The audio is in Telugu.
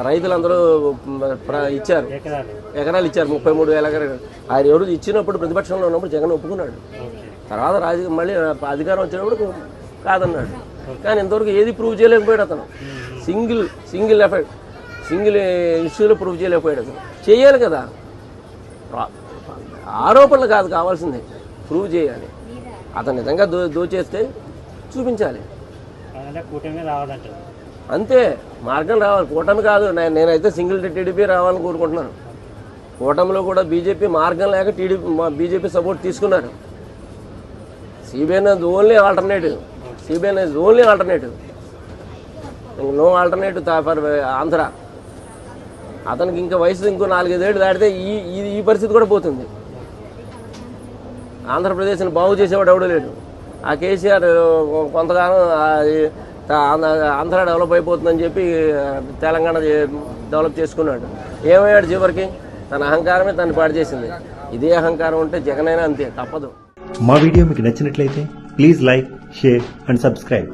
రైతులందరూ ఇచ్చారు. ఎకరాలు. ఇచ్చారు ముప్పై మూడు వేల ఎకరాలు. ఆయన ఎవరు ఇచ్చినప్పుడు ప్రతిపక్షంలో ఉన్నప్పుడు జగన్ ఒప్పుకున్నాడు. తర్వాత రాజకీయ మళ్ళీ అధికారం వచ్చినప్పుడు కాదన్నాడు. కానీ ఇంతవరకు ఏది ప్రూవ్ చేయలేకపోయాడు అతను. సింగిల్ సింగిల్ ఎఫెక్ట్ సింగిల్ ఇష్యూలో ప్రూవ్ చేయలేకపోయాడు అతను. చేయాలి కదా. ఆరోపణలు కాదు కావాల్సింది. ప్రూవ్ చేయాలి. అతను నిజంగా దో దోచేస్తే చూపించాలి. కూటమి రావాలంటారు. అంతే మార్గం రావాలి. కూటమి కాదు నేనైతే సింగిల్ టీడీపీ రావాలని కోరుకుంటున్నాను. కూటమిలో కూడా బీజేపీ మార్గం లేక టీడీపీ బీజేపీ సపోర్ట్ తీసుకున్నారు. CBI only alternative CBI is only alternative no alternative for Andhra. అతనికి ఇంకా వయసు ఇంకో నాలుగైదేళ్ళు దాటితే ఈ ఈ- పరిస్థితి కూడా పోతుంది. ఆంధ్రప్రదేశ్ని బాగు చేసేవాడు ఎవడూ లేడు. ఆ కేసీఆర్ కొంతకాలం ఆంధ్ర- డెవలప్ అయిపోతుందని చెప్పి తెలంగాణ డెవలప్ చేసుకున్నాడు. ఏమయ్యాడు చివరికి? తన అహంకారమే తను పాడు చేసింది. ఇదే అహంకారం ఉంటే జగనైనా అంతే తప్పదు. మా వీడియో మీకు నచ్చినట్లయితే please like share and subscribe.